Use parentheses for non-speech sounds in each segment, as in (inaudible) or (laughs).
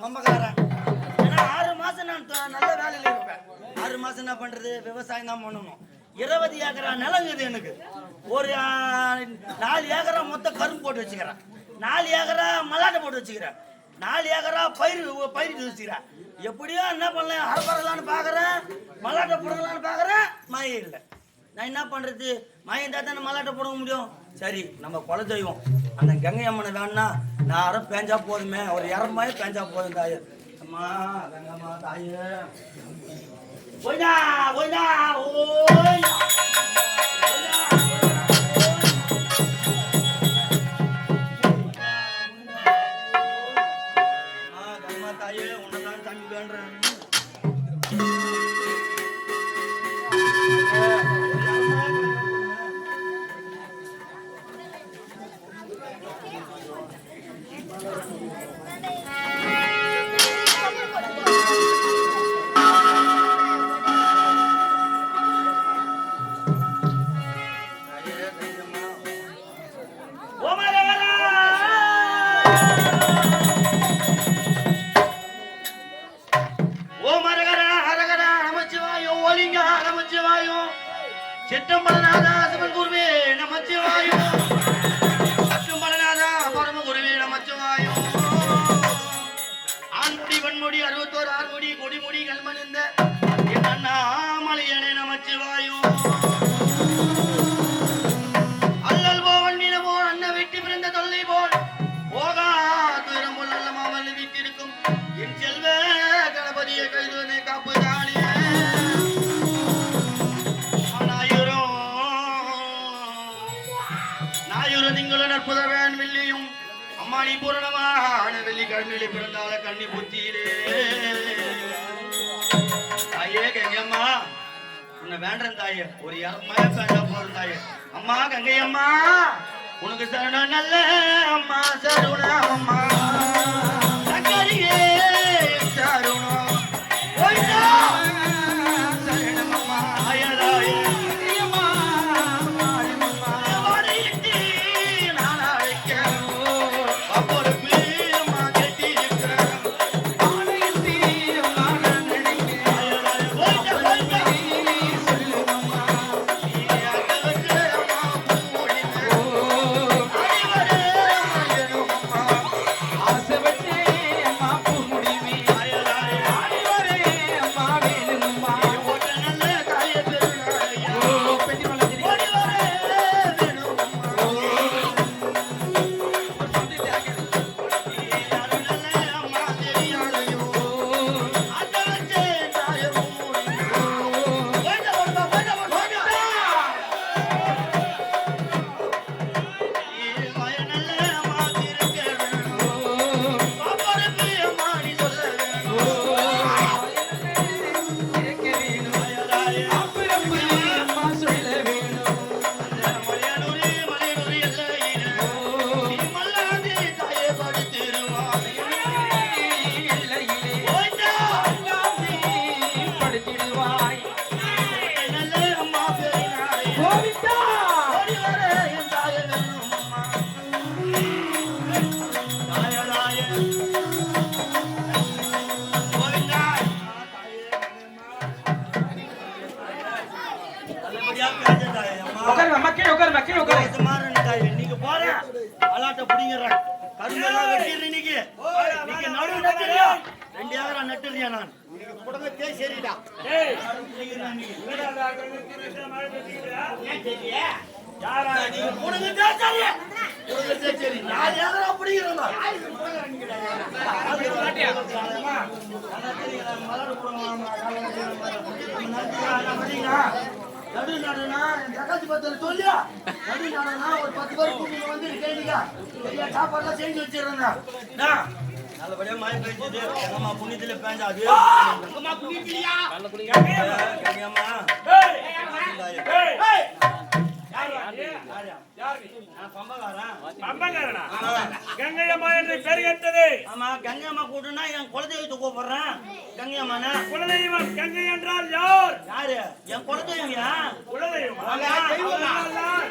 பம்பக்காரன் ஏன்னா ஆறு மாசம் நான் நல்ல வேலையில இருப்பேன். ஆறு மாசம் என்ன பண்றது? விவசாயம் தான் பண்ணணும். இருபது ஏக்கரா நிலங்குது எனக்கு. ஒரு நாலு ஏக்கரா மொத்தம் கரும்பு போட்டு வச்சுக்கிறேன். நாலு ஏக்கரா மல்லாட்டை போட்டு வச்சுக்கிறேன். நாலு ஏக்கரா பயிர் பயிர் வச்சுக்கிறேன். எப்படியோ என்ன பண்ணலாம் அறப்பறலான்னு பார்க்குறேன் மல்லாட்டை போடலான்னு பார்க்குறேன் மழை இல்லை. நான் என்ன பண்ணுறது மயம் தான் மல்லாட்டை போட முடியும். சரி நம்ம குல தெய்வம் அந்த கங்கை அம்மனை வேணா நான் பேஞ்சா போதுமே ஒரு இரமாய் பேஞ்சா போதும் தாயே. அம்மா கங்கம்மா தாயே. ஓய்டா ஓய்டா ஓய்டா. சிற்றம்பலநாதா சிவன் குருவே நமச்சிவாயோ. அம்மாடி பூரணமான வெள்ளி கண்ணிலே பிறந்தால கண்ணி புத்தியிலே. தாயே கங்கையம்மா உன்னை வேண்டேன் தாயே. ஒரு அம்மா வேண்டாம் போதும் தாயே. அம்மா கங்கையம்மா உனக்கு சரணம் நல்ல அம்மா சருணா அம்மா. உட்காருங்க மக்கள் உட்காருங்க மக்கள் உட்காருங்க இது மாதிரி தாயே, நீங்க போற அலாட்ட புடிங்கறேன் கரும்பெல்லாம் வெட்டிடுறேன் இன்னைக்கு. நீங்க நடு நட்டுறியா ரெண்டு ஏக்கரா நட்டுறியா நான்? குடும்பத்தே சரிடா. யாரா நீங்க குடும்பத்தே சரி. குடும்பத்தே சரி. நாலு ஏக்கரா புடிங்கிறேன் நடு நடுனா ஜகாத்தி பத்திர சொல்லியா நடு நடுனா ஒரு பத்து பேர் கூப்பிட்டு வந்து கேளுங்க ஐயா சாப்பாடுலாம் செஞ்சு வச்சிருந்தா நல்லபடியா மழை பெஞ்சது எங்கம்மா புண்ணியத்துல பேஞ்சா அது எங்கம்மா புண்ணியத்திலையா கன்னியம்மா யாரு? யார் நீ? நான் பம்பக்காரன். பம்பக்காரனா? கங்கை அம்மா என்று பெயர் கேட்டது ஆமா கங்கை அம்மா கூட்டுனா என் குலதெய்வத்தை கூப்பிடுறேன். கங்கை அம்மாண்ணா குலதெய்வம் கங்கை என்றால் யார்? யாரு? என் குலதெய்வம்யா? குலதெய்வம்.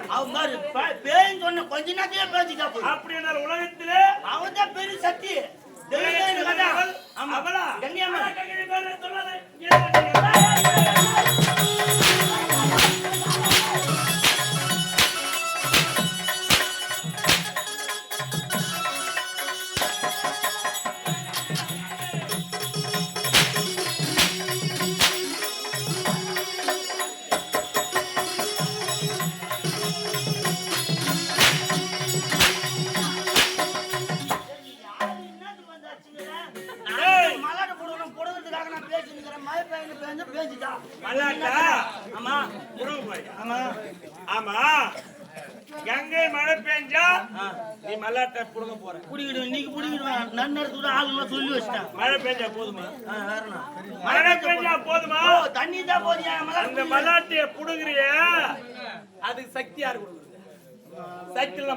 அவன் பாரு பே- பேய்ன்னு சொன்ன கொஞ்ச நேரத்திலே பேசிட்டா போய் அப்படி என்றால் உலகத்திலே அவன் தான் பெரிய சக்தி. தெய்வம். அவள். சொல்லாதே. புடுங்க குடிக்கிடுவேன் இன்னைக்கு குடிக்கிடுவேன் நன்னடத்துல ஆளுங்க சொல்லி வச்சிட்டேன். மழை பெஞ்சா போதுமா. மழை பெஞ்சா போதுமா. தண்ணி தான் போதியா அந்த மல்லாட்டிய புடுங்குறிய? அதுக்கு சக்தி யாரு கொடுக்குறது? சக்தி இல்ல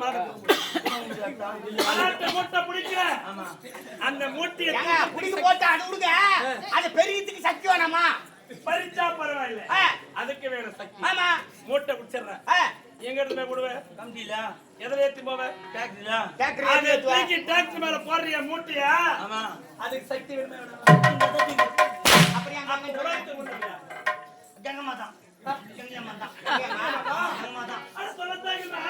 மல்லாட்டை மூட்டை பிடிக்கிற அந்த மூட்டையை குடிக்கு போட்டு அனுடுங்க அது பெரியதுக்கு சக்தி வேணாமா? பறிச்சா பரவாயில்ல. அதுக்கு வேணும் சக்தி. ஆமா. மூட்டை பிடிச்சிடுறேன். எங்க இருந்து போய் விடுவேன் கம்பியில? எதில் ஏத்தி போவேன்? ஃபேக்டரியில கேக்குறீங்க, அதை. தூக்கி டாக்ஸி மேல போடுறிய மூட்டையா? ஆமா. அதுக்கு சக்தி வேணுமே வேணாமா? அப்படியே அங்க உலகத்துக்கு ஒண்ணுமில்ல. கங்கம்மா தான் கங்கம்மா தான் கங்கம்மா தான் அட சொல்லத்தாங்கம்மா.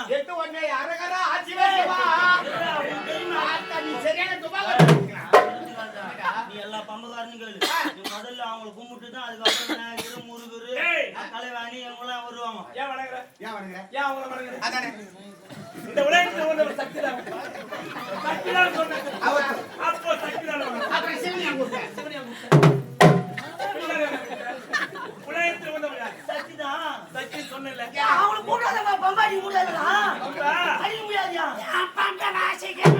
தான் சரியான துபாக்கி நீ எல்லா பம்பக்காரனும் கேளு நீ முதல்ல அவங்களை கும்பிட்டு தான் அதுக்கப்புறம் விநாயகர் முருகர். தலைவாணி இவங்கெல்லாம் வருவாங்க ஏன் வணங்குற? ஏன் வணங்குற ஏன் அவங்கள வணங்குற? அதானே இந்த உலகத்துல வந்தவள் சக்திதான். சக்திதான் சொன்னேன். அவர் அப்போ சக்தி சொன்னேன்ல. அவங்களை கூப்பிடாதவங்க பம்பாடி அவங்களா? அடிக்க முடியாதியா ஏய்,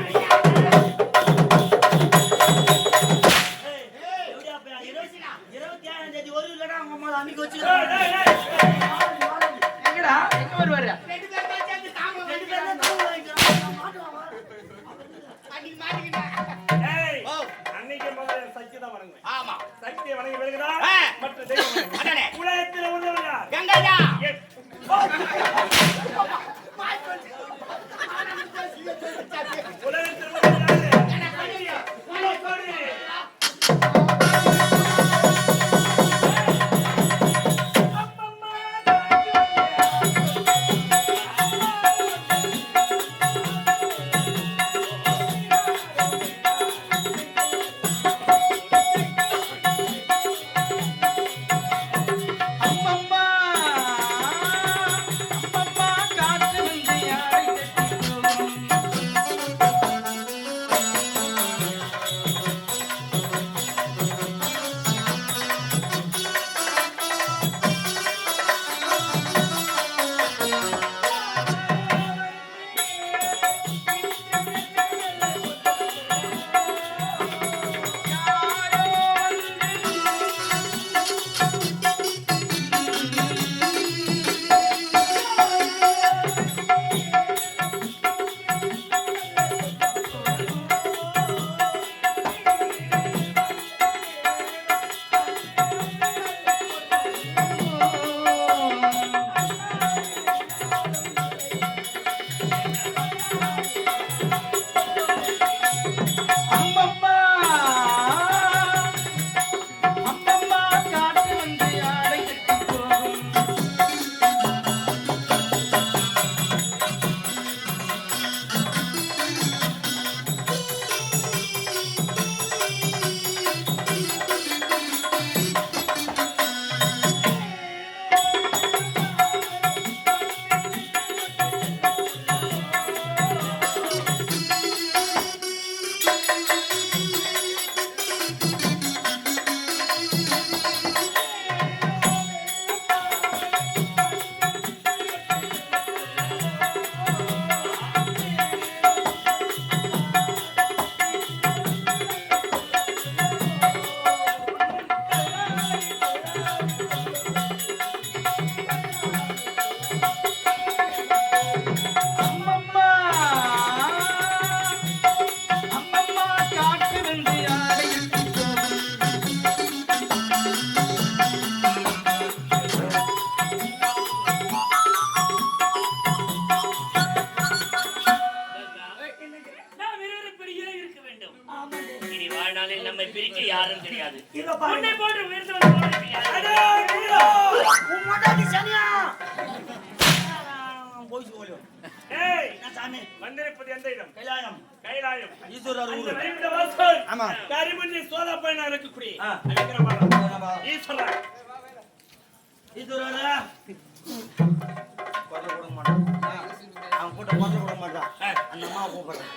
கூப்பிடுறேன்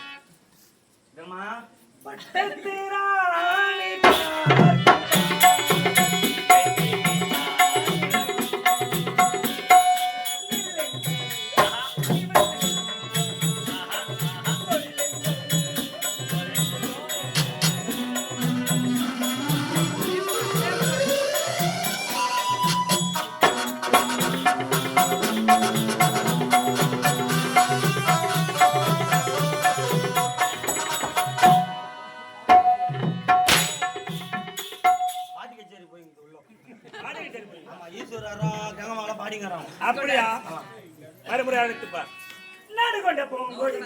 அப்படியா? மறுமுறை அழைத்துப்பா நாடு கொண்ட போகும்போது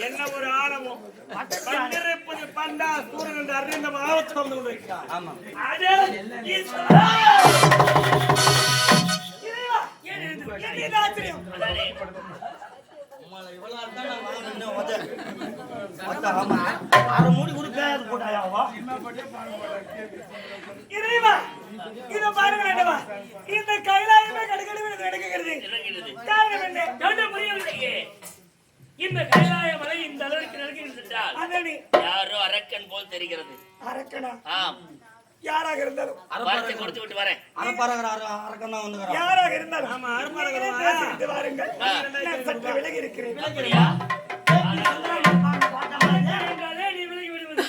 என்ன ஒரு ஆணவம் பண்டிருப்பது பண்டா சூரன் என்று அறிந்த மாவட்டம் வந்து கொண்டிருக்கிறார் ஆமா அடே, ஈஸ்வரா! மூடி கொடுக்க போட்டாயாவா? இறைவா, இதோ. இந்த கைலாயமே. காரணம் என்ன? புரியவில்லையே. இந்த கைலாய மலை இந்த அளவிற்கு நடக்கிறது யாரோ அரக்கன் போல் தெரிகிறது அரக்கனா, ஆம் யாராக இருந்தாலும். வார்த்தை கொடுத்து விட்டு வரேன். அரைப்பாரகர் அரை- அரக்கன் தான் வந்துக்கிறான். யாராக இருந்தாலும் நீங்களே பேசிவிட்டு வாருங்கள். ஆ. நான் சற்று விலகி இருக்கிறேன் அப்படியா என்றாலே நீ விலகி விடுவது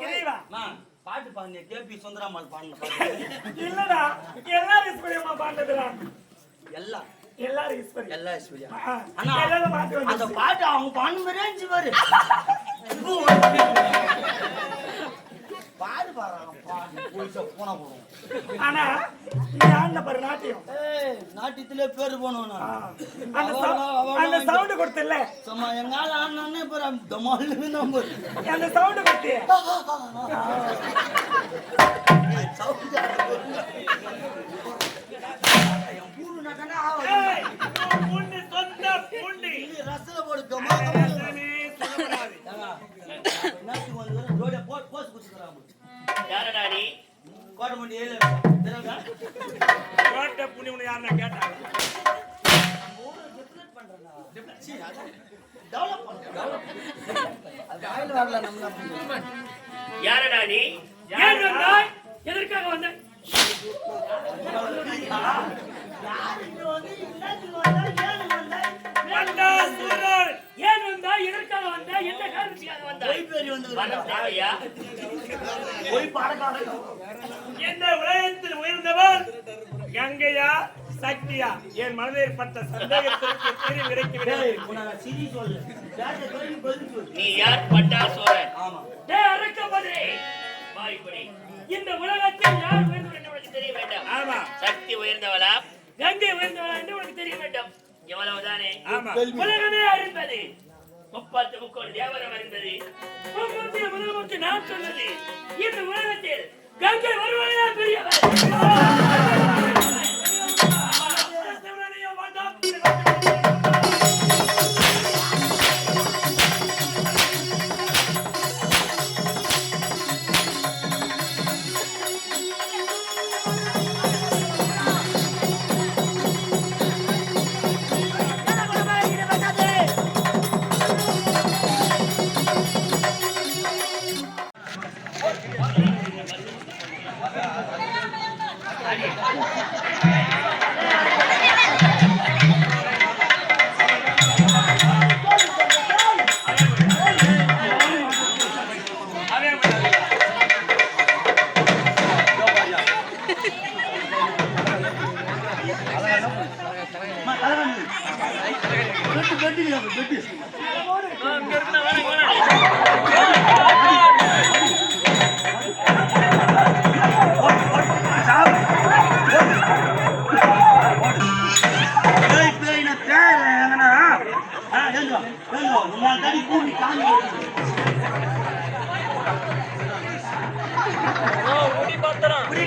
இறைவா. பாட்டு பாருங்க கேபி சுந்தராமல் பாடின பாட்டு. இல்லடா எல்லாரும் ஈஸ்வரியமா பாண்டதுதான் எல்லாம். எல்லாரும் ஈஸ்வரி எல்லாம் ஐஸ்வர்யா ஆ, அண்ணா, எல்லாரும் பாட்டு அந்த வந்து பாட்டு அவங்க பாடு மாதிரியே இருந்துச்சு பாரு. (laughs) பாடு பாரு ஆனா நீ ஆண்ட நாட்டியம். நாட்டியத்திலே பேரு அந்த அந்த சவுண்ட் கொடுத்தல சும்மா எங்கால ஆனானே பாரு டமால்னு நம்பர் அந்த சவுண்ட் கொடுத்து. புண்டி சொந்த புண்டி. ரசல போடு டமால் நீ சொல்லக்கூடாது. நாட்டுக்கு வந்து ரோட போஸ்ட் குடுத்துறாங்க யாரடா நீ கோட்டமண்டி ஏழு தெரியுதா கோட்டை புண்ணி உன்னை யாருன்னா கேட்டாங்க யாரடா நீ ஏன் வந்தாய் எதற்காக வந்த ஏன் வந்தாய் எதற்காக வந்தாய் என்ன காரணத்துக்காக வந்தாய் பணம் தேவையா? இந்த உலகத்தில் உயர்ந்தவர்? கங்கையா சக்தியா? என் மனதில் பட்ட சந்தேகத்திற்கு தெரிவு நீ யார் ஆமா. அரக்கபதே வாய்ப்படி இந்த உலகத்தில் யார் உயர்ந்தவர் என்று உனக்கு தெரிய வேண்டாம்? ஆமா. சக்தி உயர்ந்தவளா? கங்கை உயர்ந்தவர் என்று உனக்கு தெரிய வேண்டும். எவ்வளவுதானே? ஆமா. உலகமே அறிந்தது. முப்பத்து முக்கோடி தேவரம் அறிந்தது. நான் சொன்னது. இந்த உலகத்தில் கங்கை வருவாயா பெரியவர்?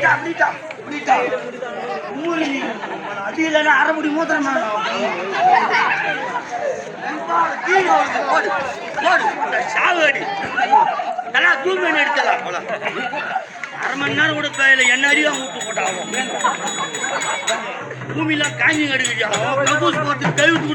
அப்படிட்டா அப்படிட்டா அப்படிட்டா அது இல்லைன்னா அரைமுடி மூத்திரமா சாவடி நல்லா தூங்கி எடுத்தலாம் அவ்வளோ அரை மணி நேரம் கூட கையில் என்ன அடியும் ஊட்டு போட்டாகும் பூமியெல்லாம் காஞ்சி கடுக்கிட்டாங்க கபூஸ் போட்டு கழுவுக்கு